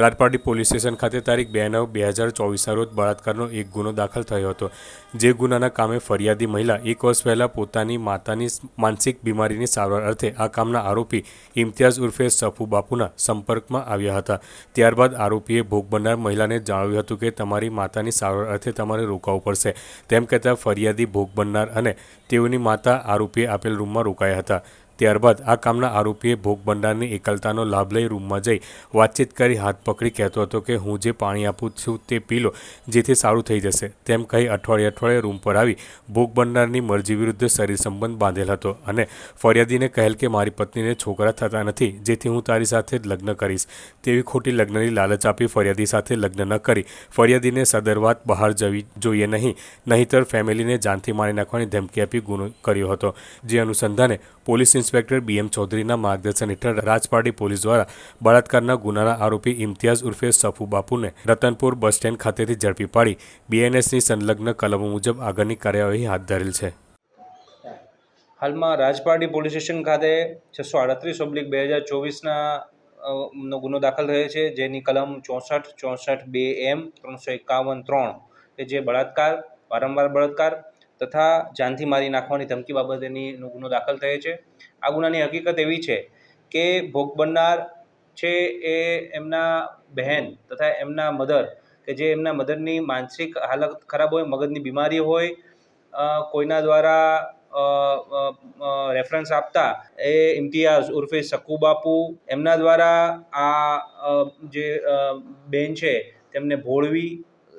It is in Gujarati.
રાજપારડી પોલીસ સ્ટેશન ખાતે તારીખ બે નવ બે હજાર ચોવીસના રોજ બળાત્કારનો એક ગુનો દાખલ થયો હતો. જે ગુનાના કામે ફરિયાદી મહિલા એક વર્ષ પહેલાં પોતાની માતાની માનસિક બીમારીની સારવાર અર્થે આ કામના આરોપી ઇમ્તિયાઝ ઉર્ફે સફુ બાપુના સંપર્કમાં આવ્યા હતા. ત્યારબાદ આરોપીએ ભોગ બનનાર મહિલાને જણાવ્યું હતું કે તમારી માતાની સારવાર અર્થે તમારે રોકાવું પડશે. તેમ કહેતા ફરિયાદી ભોગ બનનાર અને તેઓની માતા આરોપીએ આપેલ રૂમમાં રોકાયા હતા. ત્યારબાદ આ કામના આરોપીએ ભોગબંડારની એકલતાનો લાભ લઈ રૂમમાં જઈ વાતચીત કરી હાથ પકડી કહેતો હતો કે, હું જે પાણી આપું છું તે પી લો, જેથી સારું થઈ જશે. તેમ કહી અઠવાડિયે અઠવાડિયે રૂમ પર આવી ભોગ બનનારની મરજી વિરુદ્ધ શરીર સંબંધ બાંધેલ હતો અને ફરિયાદીને કહેલ કે, મારી પત્નીને છોકરા થતા નથી, જેથી હું તારી સાથે લગ્ન કરીશ. તેવી ખોટી લગ્નની લાલચ આપી ફરિયાદી સાથે લગ્ન ન કરી. ફરિયાદીને સદરવાત બહાર જવી જોઈએ નહીં, નહીંતર ફેમિલીને જાનથી મારી નાખવાની ધમકી આપી ગુનો કર્યો હતો, જે અનુસંધાને પોલીસ ઇન્સ્પેક્ટર બીએમ ચૌધરીના માર્ગદર્શન હેઠળ રાજપાડી પોલીસ દ્વારા બળાત્કારના ગુનાના આરોપી ઇમ્તિયાઝ ઉર્ફે સફુ બાપુને રતનપુર બસ સ્ટેન્ડ ખાતેથી ઝડપી પાડી બીએનએસની સંલગ્ન કલમો મુજબ આગળની કાર્યવાહી હાથ ધરેલ છે. હાલમાં રાજપારડી પોલીસ સ્ટેશન ખાતે છસો આડત્રીસ ઓબ્લિક બે હજાર ચોવીસના નો ગુનો દાખલ થયો છે, જેની કલમ ચોસઠ ચોસઠ બે એમ ત્રણસો એકાવન ત્રણ, કે જે બળાત્કાર, વારંવાર બળાત્કાર તથા જાનથી મારી નાખવાની ધમકી બાબતેની ગુનો દાખલ થયો છે. આ ગુનાની હકીકત એવી છે કે ભોગ બનનાર છે એ એમના બહેન તથા એમના મધર કે જે એમના મધરની માનસિક હાલત ખરાબ હોય, મગજની બીમારી હોય કોઈના દ્વારા રેફરન્સ આપતા એ ઇમ્તિયાઝ ઉર્ફે સક્કુ બાપુ એમના દ્વારા આ જે બેન છે તેમને ભોળવી